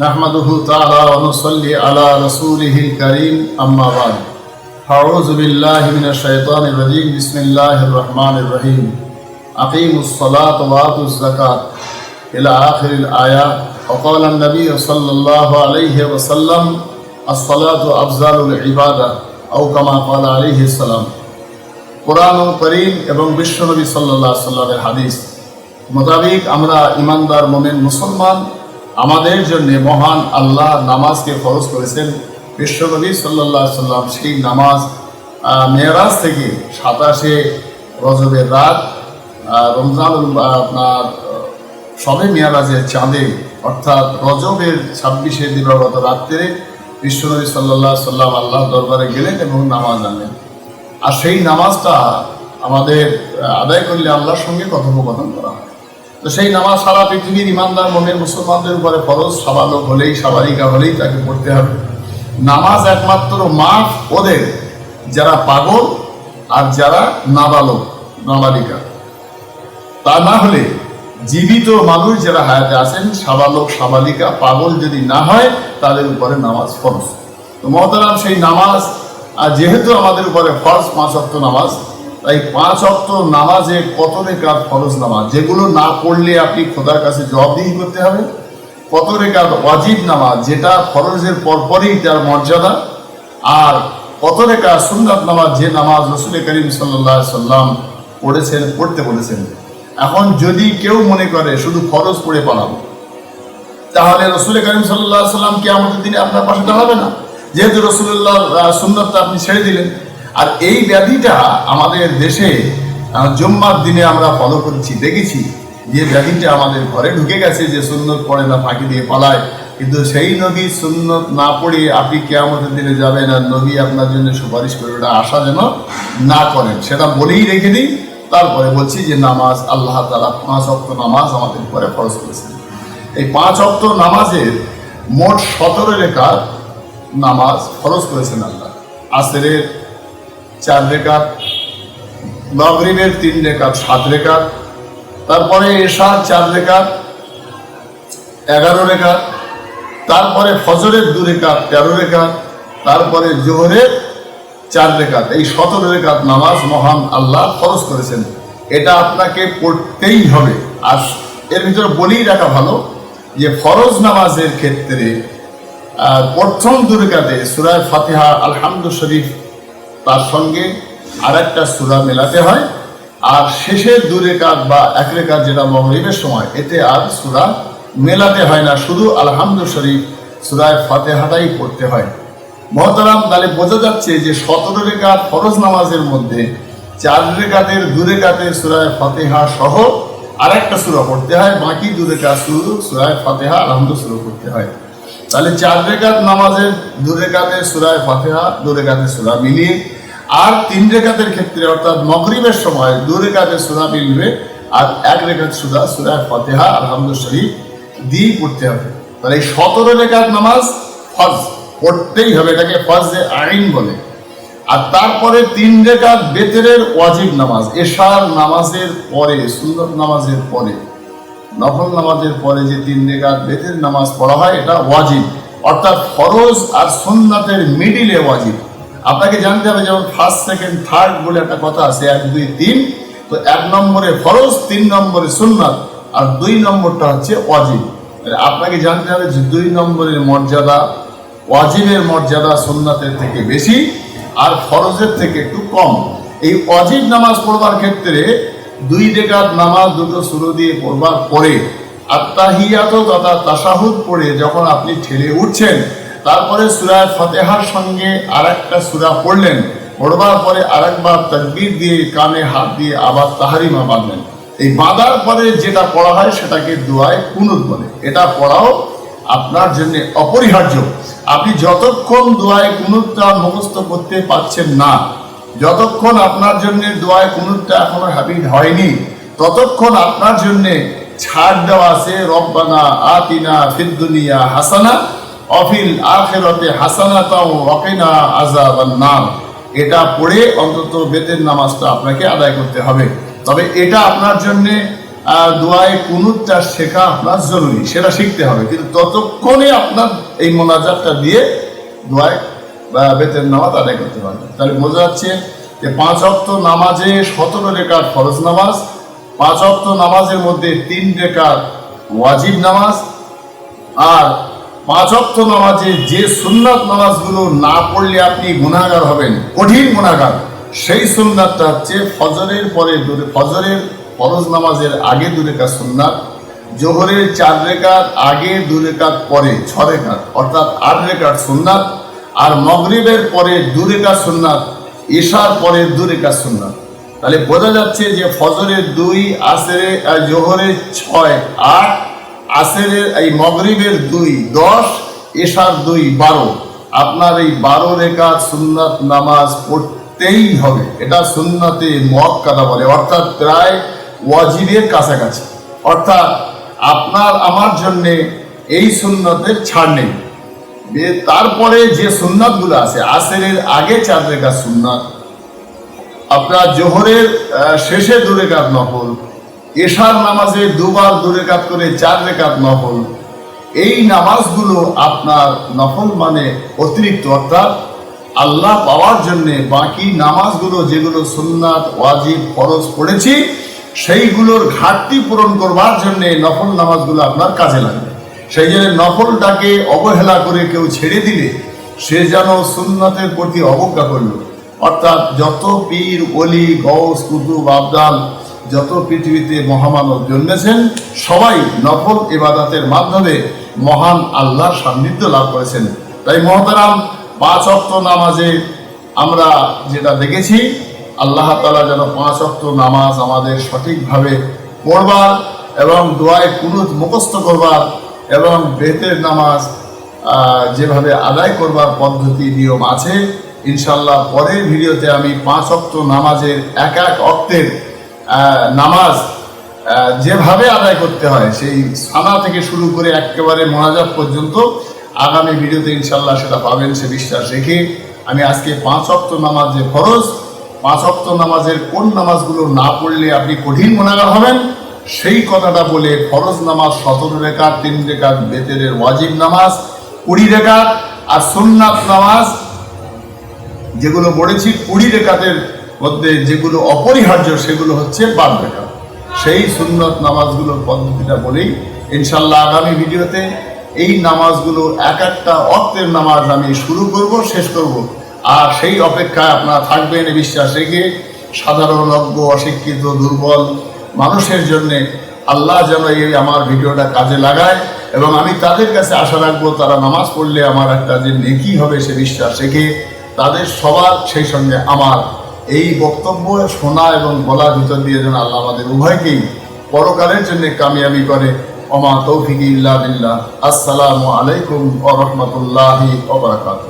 نحمده تعالى ونصلي على رسوله الكريم أما بعد أعوذ بالله من الشيطان الرجيم بسم الله الرحمن الرحيم أقيموا الصلاة وآتوا الزكاة إلى آخر الآيات وقال النبي صلى الله عليه وسلم الصلاة أفضل العبادة أو كما قال عليه السلام কোরআন করিম এবং বিশ্বনবী সাল্লাহ সাল্লামের হাদিস মোতাবিক আমরা ইমানদার মোমেন মুসলমান আমাদের জন্য মহান আল্লাহ নামাজকে ফরজ করেছেন। বিশ্বনবী সাল্লাহ সাল্লাম সেই নামাজ মেয়েরাজ থেকে সাতাশে রজবের রাত রমজান আপনার সবে মেয়ারাজের চাঁদে, অর্থাৎ রজবের ছাব্বিশে দিবাগত রাত্রে বিশ্বনবী সাল্লাহ সাল্লাম আল্লাহ দরবারে গেলেন এবং নামাজ আনলেন। আর সেই নামাজটা আমাদের আদায় করলে আল্লাহর সঙ্গে কথোপকথন করা হয়। তো সেই নামাজ সারা পৃথিবীর ইমানদার মনের মুসলমানদের উপরে ফরজ সাবালক হলেই সাবালিকা হলেই তাকে পড়তে হবে। নামাজ একমাত্র মাফ ওদের, যারা পাগল আর যারা নাবালক, নাবালিকা। তা না হলে জীবিত মানুষ যারা হায়াতে আছেন সাবালক সাবালিকা পাগল যদি না হয়, তাদের উপরে নামাজ ফরজ। তো মহতারাম, সেই নামাজ, আর যেহেতু আমাদের উপরে ফরজ, পাঁচ নামাজ তাই পাঁচ অক্ট নামাজে কত রেখাত ফরজ নামাজ? যেগুলো না পড়লে আপনি খোদার কাছে জবাবদিহি করতে হবে। কত রেখাত ওয়াজিব নামাজ, যেটা ফরজের পরপরই তার মর্যাদা। আর কত রেখা সুন্নাত নামাজ, যে নামাজ রসুল করিম সাল্লাহ সাল্লাম পড়েছেন, পড়তে বলেছেন। এখন যদি কেউ মনে করে শুধু ফরজ পড়ে পালাবো তাহলে রসুল করিম সাল্লাহ সাল্লাম কি আমাদের দিনে আপনার পাশে দাঁড়াবে না। যেহেতু রসুল্লাহ সুন্নতটা আপনি ছেড়ে দিলেন আর এই ব্যাধিটা আমাদের দেশে জুম্মার দিনে আমরা ফলো করেছি, দেখেছি। যে ব্যাধিটা আমাদের ঘরে ঢুকে গেছে যে সুন্নত পড়ে না, ফাঁকি দিয়ে পালায়। কিন্তু সেই নবী সুন্নত না পড়ে আপনি কেয়ামতের দিনে যাবেন আর নবী আপনার জন্য সুপারিশ করে ওটা আশা যেন না করেন। সেটা বলেই রেখে দিই। তারপরে বলছি যে নামাজ, আল্লাহ তালা পাঁচ অক্ট নামাজ আমাদের উপরে ফরজ করেছেন। এই পাঁচ অক্ট নামাজের মোট সতেরো রেখার নামাজ ফরজ করেছেন আল্লাহ। আসরের চার রেখাত, মাগরিবের তিন রেখাত, সাত রেখাত, তারপরে এশার চার রেখাত, এগারো রেখাত, তারপরে ফজরের দু রেখাত, তেরো রেখাত, তারপরে জোহরের চার রেখাত। এই সতেরো রেখাত নামাজ মহান আল্লাহ ফরজ করেছেন। এটা আপনাকে পড়তেই হবে। আর এর ভিতরে বলেই রাখা ভালো যে ফরজ নামাজের ক্ষেত্রে প্রথম দুর্গাতে সুরায় ফাতিহা আলহামদু শরীফ তার সঙ্গে আর একটা সুরা মেলাতে হয়। আর শেষের দু রেখাত বা এক রেখাত যেটা মগরিবের সময়, এতে আর সুরা মেলাতে হয় না। শুধু আলহামদু শরীফ সুরায় ফাতেহাটাই পড়তে হয়। মহতারাম, তাহলে বোঝা যাচ্ছে যে সতেরো রেখাত ফরজ নামাজের মধ্যে, চার রেখাতের দু রেখাতের সুরায় ফাতেহা সহ আর একটা সুরা পড়তে হয়। বাকি দু রেখাত শুধু সুরায় ফাতেহা আলহামদু শুরু করতে হয়। তাহলে চার রেখাত নামাজের দু রেখাতের সুরায় ফাতেহা দু রেখাতের সুরা মিলিয়ে তিন রেখাতের ক্ষেত্রে, অর্থাৎ মগরিবের সময় দু রেখাতে সুরা মিলবে আর এক রেখাত সুরা সুরায় ফতেহা আলহামদু শরীফ দিয়েই পড়তে হবে। তাহলে এই সতেরো রেখাত নামাজ ফজ পড়তেই হবে, এটাকে ফজে আইন বলে। আর তারপরে তিন রেখাত বেতেরের ওয়াজিব নামাজ, এশার নামাজের পরে সুন্দর নামাজের পরে, নফল নামাজের পরে যে তিন রেখাত বেতের নামাজ পড়া হয়, এটা ওয়াজিব। অর্থাৎ ফরজ আর সুন্নাতের মিডিলে ওয়াজিব। আপনাকে জানতে হবে যেমন ফার্স্ট সেকেন্ড থার্ড বলে একটা কথা আছে, এক, দুই, তিন। তো এক নম্বরে ফরজ, তিন নম্বরে সুন্নাত, আর দুই নম্বরটা হচ্ছে তাহলে আপনাকে জানতে হবে যে দুই নম্বরের মর্যাদা ওয়াজিবের মর্যাদা সুন্নাতের থেকে বেশি, আর ফরজের থেকে একটু কম। এই অজিব নামাজ পড়বার ক্ষেত্রে দুই রেখাত নামাজ দুটো শুরু দিয়ে পড়বার পরে আত্মাহিয়াত তথা তাসাহুদ পড়ে যখন আপনি ঠেলে উঠছেন তারপরে সুরা ফতেহার সঙ্গে আর একটা সুরা পড়লেন, পড়বার পরে আরেকবার তকবির দিয়ে কানে হাত দিয়ে আবার তাহারিমা বাঁধলেন। এই বাঁধার পরে যেটা পড়া হয় সেটাকে দোয়ায় কুনুত বলে। এটা পড়াও আপনার জন্য অপরিহার্য। আপনি যতক্ষণ দোয়ায় কুনুতটা মুখস্থ করতে পারছেন না, যতক্ষণ আপনার জন্য দোয়ায় কুনুতটা এখনও হ্যাবিট হয়নি, ততক্ষণ আপনার জন্য ছাড় দেওয়া আছে, রব্বানা আতিনা ফিদ দুনিয়া হাসানা অফিল আখেরতে হাসানা তাও ওয়াকিনা আযাবান নার এটা পড়ে অন্তত বেতের নামাজটা আপনাকে আদায় করতে হবে। তবে এটা আপনার জন্যে দোয়ায় কুনুতটা শেখা আপনার জরুরি, সেটা শিখতে হবে। কিন্তু ততক্ষণে আপনার এই মোনাজাতটা দিয়ে দোয়ায়, বা বেতের নামাজ আদায় করতে পারবেন তাহলে বোঝা যাচ্ছে যে পাঁচ অক্ত নামাজে সতেরো রেখার ফরজ নামাজ, পাঁচ অক্ত নামাজের মধ্যে তিন রেখার ওয়াজিব নামাজ, আর পাঁচ অক্ত নামাজে যে সুন্নাত নামাজগুলো না পড়লে আপনি গুণাগার হবেন, কঠিন গুণাগার সেই সুন্নাতটা হচ্ছে ফজরের পরে দূরে, ফজরের ফরজ নামাজের আগে দু রেখা সুন্নাত, জোহরের চার রেখার আগে দু রেখাত পরে ছ রেখাত অর্থাৎ আট রেখার সুন্নাত, আর মগরিবের পরে দু রেখা সুন্নাত ঈশার পরে দু রেখা সুন্নাত। তাহলে বোঝা যাচ্ছে যে ফজরের দুই আসেরে জোহরের ছয়, আট আসেরের এই মগরিবের দুই, দশ, এশার দুই, বারো। আপনার এই বারো রেখা সুন্নাত নামাজ পড়তেই হবে। এটা সুন্নাতে মক্কাদা বলে। অর্থাৎ প্রায় ওয়াজিবের কাছাকাছি। অর্থাৎ আপনার, আমার জন্যে এই সুন্নতের ছাড় নেই। তারপরে যে সুন্নাতগুলো আছে, আসেরের আগে চার রেখা সুন্নাত, আপনার জোহরের শেষে দু রেখাত নফল এশার নামাজে দুবার দু রেখাত করে চার রেখাত নফল। এই নামাজগুলো আপনার নফল মানে অতিরিক্ত, অর্থাৎ আল্লাহ পাওয়ার জন্যে বাকি নামাজগুলো যেগুলো সুন্নাত, ওয়াজিব, ফরজ পড়েছি, সেইগুলোর ঘাটতি পূরণ করবার জন্যে নফল নামাজগুলো আপনার কাজে লাগবে। সেই জন্য নফলটাকে অবহেলা করে কেউ ছেড়ে দিলে সে যেন সুন্নাতের প্রতি অবজ্ঞা করল। অর্থাৎ যত পীর অলি গৌস কুতুব, আবদাল যত পৃথিবীতে মহামানব জন্মেছেন, সবাই নফল ইবাদতের মাধ্যমে মহান আল্লাহর সান্নিধ্য লাভ করেছেন। তাই মহতারাম, পাঁচ অক্ত নামাজে আমরা যেটা দেখেছি, আল্লাহ তালা যেন পাঁচ অক্ত নামাজ আমাদের সঠিকভাবে পড়বার এবং দোয়ায় কুনুত মুখস্থ করবার এবং বেতের নামাজ যেভাবে আদায় করবার পদ্ধতি, নিয়ম আছে। ইনশাল্লাহ পরের ভিডিওতে আমি পাঁচ অক্ত নামাজের এক এক অক্তের নামাজ যেভাবে আদায় করতে হয়, সেই সানা থেকে শুরু করে একেবারে মোনাজাত পর্যন্ত আগামী ভিডিওতে ইনশাল্লাহ সেটা পাবেন, সে বিশ্বাস রেখে আমি আজকে পাঁচ অক্ত নামাজ যে ফরজ, পাঁচ অক্ত নামাজের কোন নামাজগুলো না পড়লে আপনি কঠিন গুণাগার হবেন, সেই কথাটা বলে ফরজ নামাজ সতেরো রেখার তিন রেখার বেতেরের ওয়াজিব নামাজ, কুড়ি রেখার আর সুন্নাত নামাজ, যেগুলো পড়েছি কুড়ি রেখাতের মধ্যে যেগুলো অপরিহার্য, সেগুলো হচ্ছে বাদ রেখা। সেই সুন্নত নামাজগুলোর পদ্ধতিটা বলেই ইনশাল্লাহ আগামী ভিডিওতে এই নামাজগুলো এক একটা অক্তের নামাজ আমি শুরু করব, শেষ করব। আর সেই অপেক্ষায় আপনারা থাকবেন বিশ্বাস রেখে সাধারণ, অজ্ঞ, অশিক্ষিত, দুর্বল মানুষের জন্যে আল্লাহ যেন এই আমার ভিডিওটা কাজে লাগায় এবং আমি তাদের কাছে আশা রাখব, তারা নামাজ পড়লে আমার একটা যে নেকি হবে সে বিশ্বাস রেখে তাদের সবার সেই সঙ্গে আমার এই বক্তব্য শোনা এবং বলার ভিতর দিয়ে যেন আল্লাহ আমাদের উভয়কেই পরকালের জন্য কামিয়াবি করে। অমা তৌফিক ইল্লা বিল্লাহ। আসসালামু আলাইকুম ওয়া রাহমাতুল্লাহি ওয়া বারাকাতুহু।